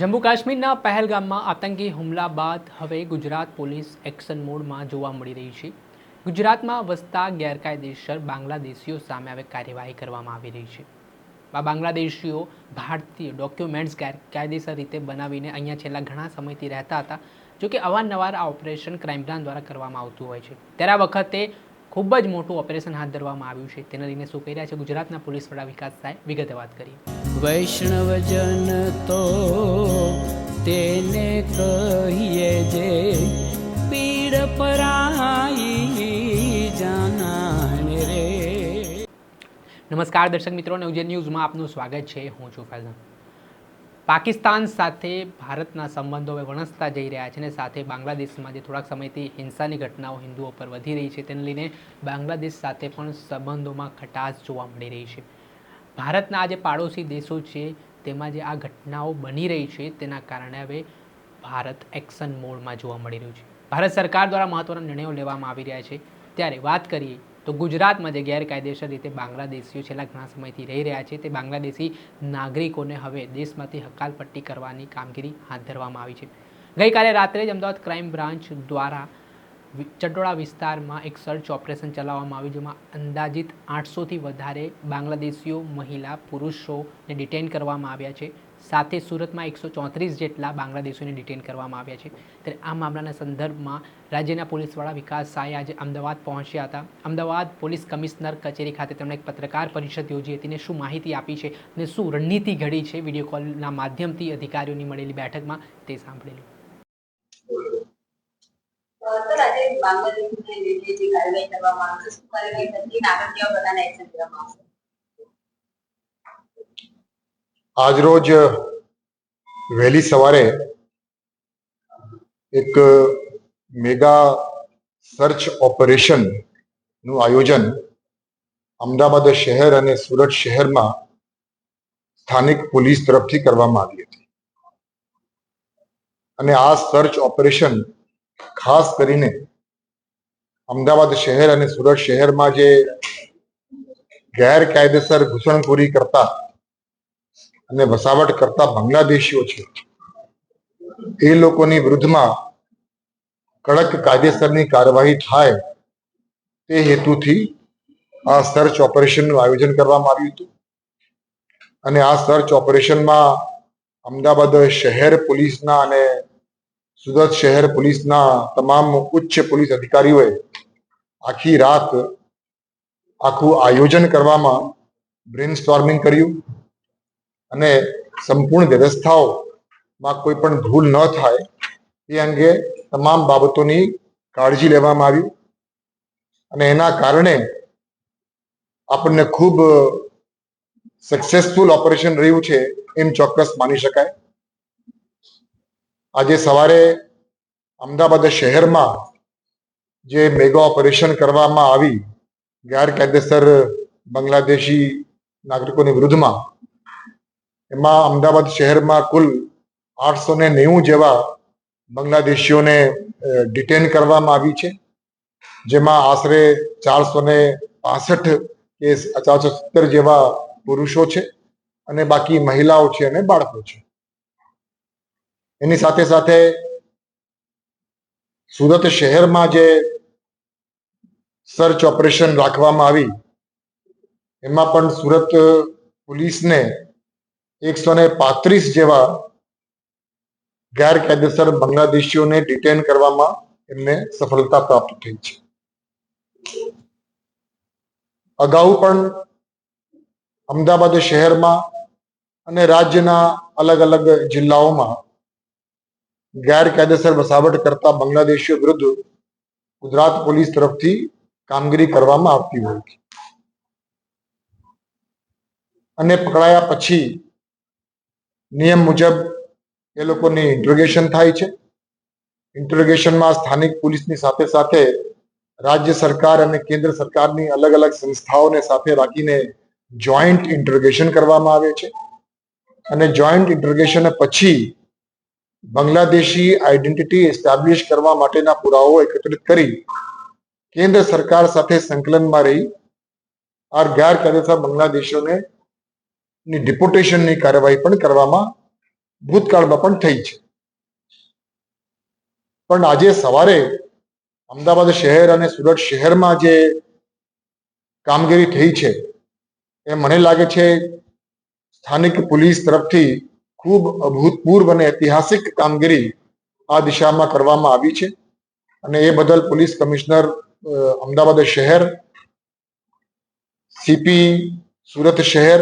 જમ્મુ કાશ્મીરના પહેલગામમાં આતંકી હુમલા બાદ હવે ગુજરાત પોલીસ એક્શન મોડમાં જોવા મળી રહી છે. ગુજરાતમાં વસતા ગેરકાયદેસર બાંગ્લાદેશીઓ સામે હવે કાર્યવાહી કરવામાં આવી રહી છે. આ બાંગ્લાદેશીઓ ભારતીય ડોક્યુમેન્ટ્સ ગેરકાયદેસર રીતે બનાવીને અહીંયા છેલ્લા ઘણા સમયથી રહેતા હતા, જોકે અવારનવાર આ ઓપરેશન ક્રાઇમ બ્રાન્ચ દ્વારા કરવામાં આવતું હોય છે. ત્યારે આ વખતે ખૂબ જ મોટું ઓપરેશન હાથ ધરવામાં આવ્યું છે. તેને લઈને શું કહી રહ્યા છે ગુજરાતના પોલીસ વડા વિકાસ સાહેબ? વિગતે વાત કરી વૈષ્ણવજન તો તેને કહીએ જે પીડ પરાઈ જાનાને રે. નમસ્કાર દર્શક મિત્રો નવજે ન્યૂઝમાં આપનું સ્વાગત છે. હું છું ફૈઝાન. પાકિસ્તાન સાથે ભારતના સંબંધો હવે વણસતા જઈ રહ્યા છે અને સાથે બાંગ્લાદેશમાં જે થોડાક સમયથી હિંસાની ઘટનાઓ હિન્દુઓ પર વધી રહી છે, તેને લઈને બાંગ્લાદેશ સાથે પણ સંબંધોમાં ખટાશ જોવા મળી રહી છે. ભારતના આ જે પાડોશી દેશો છે, તેમાં જે આ ઘટનાઓ બની રહી છે, તેના કારણે હવે ભારત એક્શન મોડમાં જોવા મળી રહ્યું છે. ભારત સરકાર દ્વારા મહત્ત્વના નિર્ણયો લેવામાં આવી રહ્યા છે. ત્યારે વાત કરીએ તો ગુજરાતમાં જે ગેરકાયદેસર રીતે બાંગ્લાદેશીઓ છેલ્લા ઘણા સમયથી રહી રહ્યા છે, તે બાંગ્લાદેશી નાગરિકોને હવે દેશમાંથી હકાલપટ્ટી કરવાની કામગીરી હાથ ધરવામાં આવી છે. ગઈકાલે રાત્રે જ અમદાવાદ ક્રાઇમ બ્રાન્ચ દ્વારા ચટોડા વિસ્તારમાં એક સર્ચ ઓપરેશન ચલાવવામાં આવ્યું, જેમાં અંદાજિત આઠસોથી વધારે બાંગ્લાદેશીઓ, મહિલા પુરુષોને ડિટેન કરવામાં આવ્યા છે. સાથે સુરતમાં એકસો ચોત્રીસ જેટલા બાંગ્લાદેશીઓને ડિટેન કરવામાં આવ્યા છે. ત્યારે આ મામલાના સંદર્ભમાં રાજ્યના પોલીસ વડા વિકાસ સાય આજે અમદાવાદ પહોંચ્યા હતા. અમદાવાદ પોલીસ કમિશનર કચેરી ખાતે તેમણે એક પત્રકાર પરિષદ યોજી હતી ને શું માહિતી આપી છે અને શું રણનીતિ ઘડી છે? વીડિયો કોલના માધ્યમથી અધિકારીઓની મળેલી બેઠકમાં તે સાંભળેલું. સર આજરોજ વહેલી સવારે એક મેગા સર્ચ ઓપરેશનનું આયોજન અમદાવાદ શહેર અને સુરત શહેરમાં સ્થાનિક પોલીસ તરફથી કરવામાં આવી હતી. અને આ સર્ચ ઓપરેશન ખાસ કરીને અમદાવાદ શહેર અને સુરત શહેરમાં જે ગેરકાયદેસર ઘૂસણખોરી કરતા અને વસાવટ કરતા બાંગ્લાદેશીઓ છે. એ લોકોની વિરુદ્ધમાં કડક કાયદેસરની કાર્યવાહી થાય તે હેતુથી આ સર્ચ ઓપરેશનનું આયોજન કરવામાં આવ્યું હતું. અને આ સર્ચ ઓપરેશનમાં અમદાવાદ શહેર પોલીસના અને સુરત શહેર પોલીસના તમામ ઉચ્ચ પોલીસ અધિકારીઓએ આખી રાત આખું આયોજન કરવામાં બ્રેન સ્ટોર્મિંગ કર્યું. અને સંપૂર્ણ વ્યવસ્થાઓમાં કોઈ પણ ભૂલ ન થાય, એ અંગે તમામ બાબતોની કાળજી લેવામાં આવી. અને એના કારણે આપણને ખૂબ સક્સેસફુલ ઓપરેશન રહ્યું છે એમ ચોક્કસ માની શકાય. આજે સવારે અમદાવાદ શહેરમાં જે મેગા ઓપરેશન કરવામાં આવી, ગેરકાયદેસર બાંગ્લાદેશી નાગરિકોની વિરુદ્ધમાં એમાં અમદાવાદ શહેરમાં કુલ આઠસો ને નેવું જેવા બાંગ્લાદેશીઓને ડિટેન કરવામાં આવી છે. જેમાં આશરે ચારસો ને પાસઠ કે ચારસો સત્તર જેવા પુરુષો છે અને બાકી મહિલાઓ છે અને બાળકો છે. એની સાથે સાથે સુરત શહેરમાં જે સર્ચ ઓપરેશન રાખવામાં આવી, એમાં પણ સુરત પોલીસને એકસો ને પાંત્રીસ જેવા ગેરકાયદેસર બાંગ્લાદેશીઓને ડિટેન કરવામાં એમને સફળતા પ્રાપ્ત થઈ છે. અગાઉ પણ અમદાવાદ શહેરમાં અને રાજ્યના અલગ અલગ જિલ્લાઓમાં ગેરકાયદેસર વસાવટ કરતા બાંગ્લાદેશીઓ વિરુદ્ધ ગુજરાત પોલીસ તરફથી કામગીરી કરવામાં આવતી હોય છે. અને પકડાયા પછી નિયમ મુજબ એ લોકોની ઇન્ટ્રોગેશન થાય છે. ઇન્ટ્રોગેશનમાં સ્થાનિક પોલીસની સાથે સાથે રાજ્ય સરકાર અને કેન્દ્ર સરકારની અલગ અલગ સંસ્થાઓને સાથે રાખીને જોઈન્ટ ઇન્ટ્રોગેશન કરવામાં આવે છે. અને જોઈન્ટ ઇન્ટ્રોગેશન પછી બાંગ્લાદેશી આઈડેન્ટિટી એસ્ટાબ્લિશ કરવા માટેના પુરાવાઓ એકત્રિત કરી કેન્દ્ર સરકાર સાથે સંકલનમાં રહી. આ ગેરકાયદેસર બાંગ્લાદેશીઓને ની ડિપોટેશનની કાર્યવાહી પણ કરવામાં ભૂતકાળમાં પણ થઈ છે. પણ આજે સવારે અમદાવાદ શહેર અને સુરત શહેરમાં જે કામગીરી થઈ છે, એ મને લાગે છે સ્થાનિક પોલીસ તરફથી ખૂબ અભૂતપૂર્વ અને ઐતિહાસિક કામગીરી આ દિશામાં કરવામાં આવી છે. અને એ બદલ પોલીસ કમિશનર અમદાવાદ શહેર, સીપી, સુરત શહેર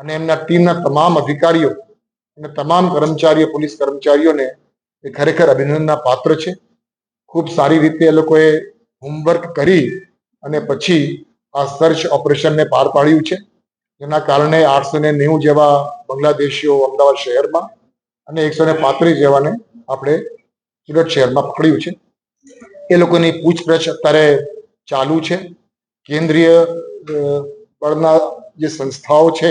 અને એમના ટીમના તમામ અધિકારીઓ અને તમામ કર્મચારીઓ, પોલીસ કર્મચારીઓને એ ખરેખર અભિનંદનના પાત્ર છે. ખૂબ સારી રીતે એ લોકોએ હોમવર્ક કરી અને પછી આ સર્ચ ઓપરેશનને પાર પાડ્યું છે. જેના કારણે આઠસો ને નેવું જેવા બાંગ્લાદેશીઓ અમદાવાદ શહેરમાં અને એકસો ને પાંત્રીસ જેવાને આપણે સુરત શહેરમાં પકડ્યું છે. એ લોકોની પૂછપરછ અત્યારે ચાલુ છે. કેન્દ્રીય બળના જે સંસ્થાઓ છે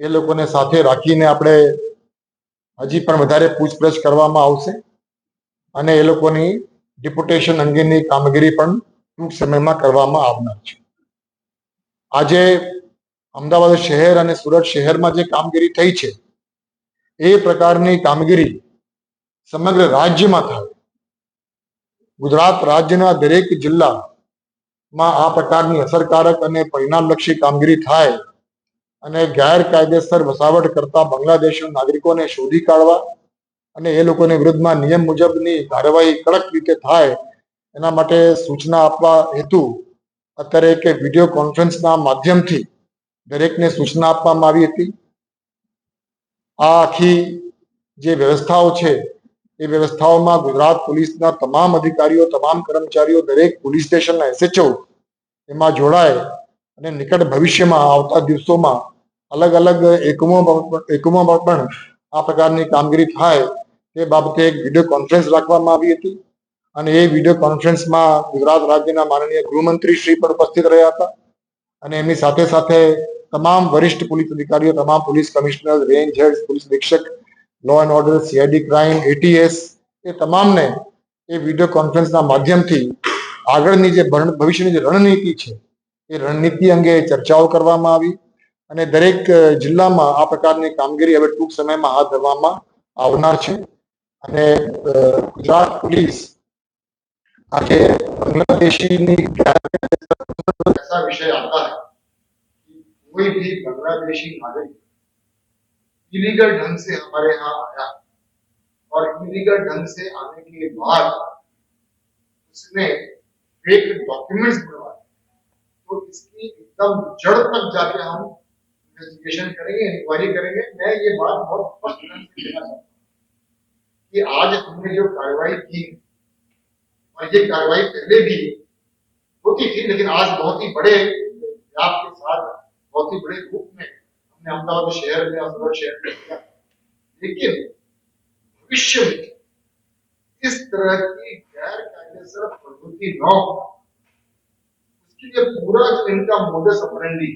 એ લોકોને સાથે રાખીને આપણે હજી પણ વધારે પૂછપરછ કરવામાં આવશે અને એ લોકોની ડિપોટેશન અંગેની કામગીરી પણ ટૂંક સમયમાં કરવામાં આવનાર છે. આજે અમદાવાદ શહેર અને સુરત શહેરમાં જે કામગીરી થઈ છે, એ પ્રકારની કામગીરી સમગ્ર રાજ્યમાં થાય. ગુજરાત રાજ્યના દરેક જિલ્લામાં આ પ્રકારની અસરકારક અને પરિણામલક્ષી કામગીરી થાય અને ગેરકાયદેસર વસાવટ કરતા બાંગ્લાદેશના નાગરિકોને શોધી કાઢવા અને એ લોકોની વિરુદ્ધમાં નિયમ મુજબની કાર્યવાહી કડક રીતે થાય, એના માટે સૂચના આપવા હેતુ અત્યારે એક વીડિયો કોન્ફરન્સના માધ્યમથી દરેકને સૂચના આપવામાં આવી હતી. આ આખી જે વ્યવસ્થાઓ છે, એ વ્યવસ્થાઓમાં ગુજરાત પોલીસના તમામ અધિકારીઓ, તમામ કર્મચારીઓ, દરેક પોલીસ સ્ટેશનના એસએચઓ એમાં જોડાય અને નિકટ ભવિષ્યમાં આવતા દિવસોમાં અલગ અલગ એકમોમાં એકમોમાં પણ આ પ્રકારની કામગીરી થાય તે બાબતે એક વીડિયો કોન્ફરન્સ રાખવામાં આવી હતી. અને એ વીડિયો કોન્ફરન્સમાં ગુજરાત રાજ્યના માનનીય ગૃહમંત્રી શ્રી પણ ઉપસ્થિત રહ્યા હતા. અને એમની સાથે સાથે તમામ વરિષ્ઠ પોલીસ અધિકારીઓ, તમામ police commissioner, range head police નિરીક્ષક law and order CID crime ATS એ તમામને એ વીડિયો કોન્ફરન્સના માધ્યમથી આગળની જે ભવિષ્યની જે રણનીતિ છે, એ રણનીતિ અંગે ચર્ચાઓ કરવામાં આવી. અને દરેક અ, જિલ્લામાં આ પ્રકારની કામગીરી હવે ટૂંક સમયમાં હાથ ધરવામાં આવનાર છે અને અ, ગુજરાત પોલીસ આજે बांग्लादेशी ऐसा विषय आता है कि कोई भी बांग्लादेशी नागरिक इलीगल ढंग से हमारे यहाँ आया और इलीगल ढंग से आने के बाद उसने फेक डॉक्यूमेंट्स बनवाए तो इसकी एकदम जड़ तक जाके हम इन्वेस्टिगेशन करेंगे इंक्वायरी करेंगे। मैं ये बात बहुत स्पष्ट ढंग से कहना चाहता हूँ कि आज हमने जो कार्रवाई की, और ये कार्रवाई पहले भी होती थी, लेकिन आज बहुत ही बड़े व्याप के साथ, बहुत ही बड़े रूप में हमने अहमदाबाद शहर में और शहर में किया। लेकिन भविष्य में इस तरह की गैर कायदेसर प्रवृत्ति न हो, उसके लिए पूरा जो इनका मोडस ऑपरेंडी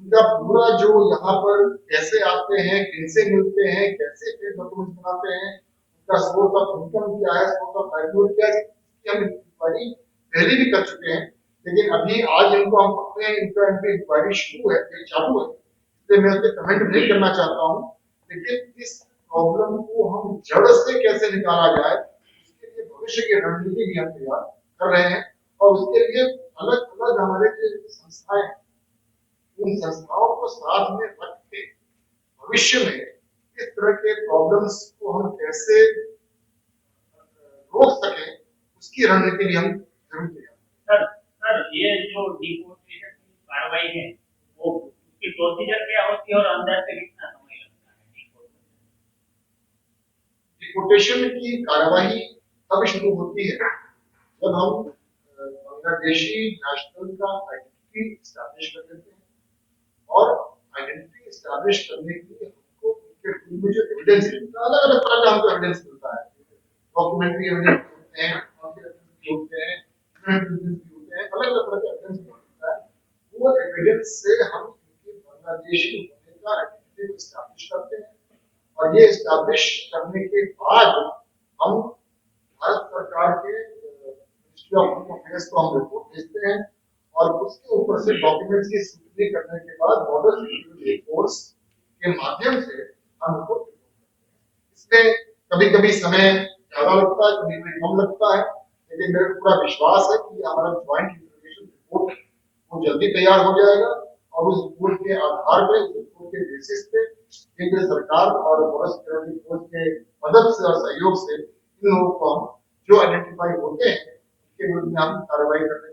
इनका पूरा जो यहाँ पर कैसे आते हैं, कैसे मिलते हैं, कैसे डॉक्यूमेंट बनाते हैं, उनका सोर्स ऑफ़ इनकम क्या है सोर्स ऑफ़ लाइवलीहुड क्या है हम इंक्वायरी पहले भी कर चुके हैं। लेकिन अभी आज इनको हम इनकी इंक्वायरी शुरू है चालू है। इसलिए मैं उसके कमेंट नहीं करना चाहता हूँ। लेकिन इस प्रॉब्लम को हम जड़ से कैसे निकाला जाए, उसके लिए भविष्य की रणनीति भी हम तैयार कर रहे हैं। और उसके लिए अलग अलग हमारे जो संस्थाएँ उन संस्थाओं को साथ में रख के भविष्य में इस तरह के प्रॉब्लम्स को हम कैसे रोक सकें उसकी रणनीति भी हम ज़रूर तैयार सर सर ये जो डिपोर्टेशन की कार्रवाई है वो उसकी प्रोसीजर क्या होती है और अंदर से कितना समय लगता है? डिपोर्टेशन की कार्यवाही तब शुरू होती है जब हम बांग्लादेशी नेशनल का आइडेंटिटी स्टैब्लिश कर देते हैं और आइडेंटिटी स्टैब्लिश करने के लिए हमको उनके रूप में जो एविडेंस मिलता है अलग अलग तरह का हमको एविडेंस मिलता है। डॉक्यूमेंट्री एविडेंस होते हैं अलग अलग तरह के एविडेंस मिलता है। वो एविडेंस से हम इनके बांग्लादेशी होने का आइडेंटिटी को करते हैं। और ये स्टैब्लिश करने के बाद हम भारत सरकार के मिनिस्ट्री ऑफ़ अफेयर्स को हम रिपोर्ट भेजते हैं। और उसके ऊपर से डॉक्यूमेंट्स की स्क्रूटनी करने के बाद बॉर्डर सिक्योरिटी फोर्स के माध्यम से हम रिपोर्ट उसमें कभी कभी समय ज़्यादा लगता है, कभी कभी कम लगता है, लेकिन मेरे पूरा विश्वास है कि हमारा ज्वाइंट इंफॉर्मेशन रिपोर्ट वो जल्दी तैयार हो जाएगा और उस रिपोर्ट के आधार पर रिपोर्ट के बेसिस पे केंद्र सरकार और फॉरेस्ट सिक्योरिटी फोर्स के मदद से और सहयोग से इन लोगों को हम जो आइडेंटिफाई होते हैं उनके विरुद्ध हम कार्रवाई करने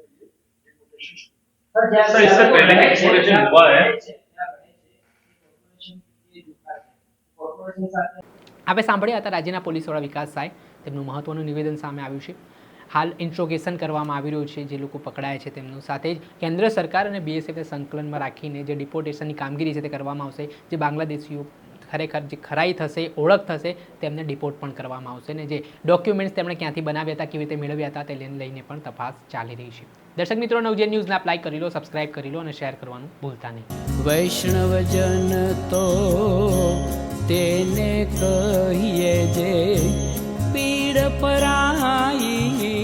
सर इससे पहले भी डिपोटेशन हुआ है આપણે સાંભળ્યા હતા રાજ્યના પોલીસ વડા વિકાસ સાય તેમનું મહત્વનું નિવેદન સામે આવ્યું છે હાલ ઇન્ટ્રોગેશન કરવામાં આવી રહ્યું છે જે લોકો પકડાય છે તેમનું સાથે જ કેન્દ્ર સરકાર અને બીએસએફને સંકલનમાં રાખીને જે ડિપોર્ટેશનની કામગીરી છે તે કરવામાં આવશે જે બાંગ્લાદેશીઓ ખરેખર જે ખરાઈ થશે, ઓળખ થશે, તેમને ડિપોર્ટ પણ કરવામાં આવશે. અને જે ડોક્યુમેન્ટ્સ તેમણે ક્યાંથી બનાવ્યા હતા, કેવી રીતે મેળવ્યા હતા, તે લઈને પણ તપાસ ચાલી રહી છે. દર્શક મિત્રો, નવજે ન્યૂઝને અપ્લાય કરી લો સબસ્ક્રાઇબ કરી લો અને શેર કરવાનું ભૂલતા નહીં. વૈષ્ણવજન તો તેને કહીએ જે પીડ પરાઈ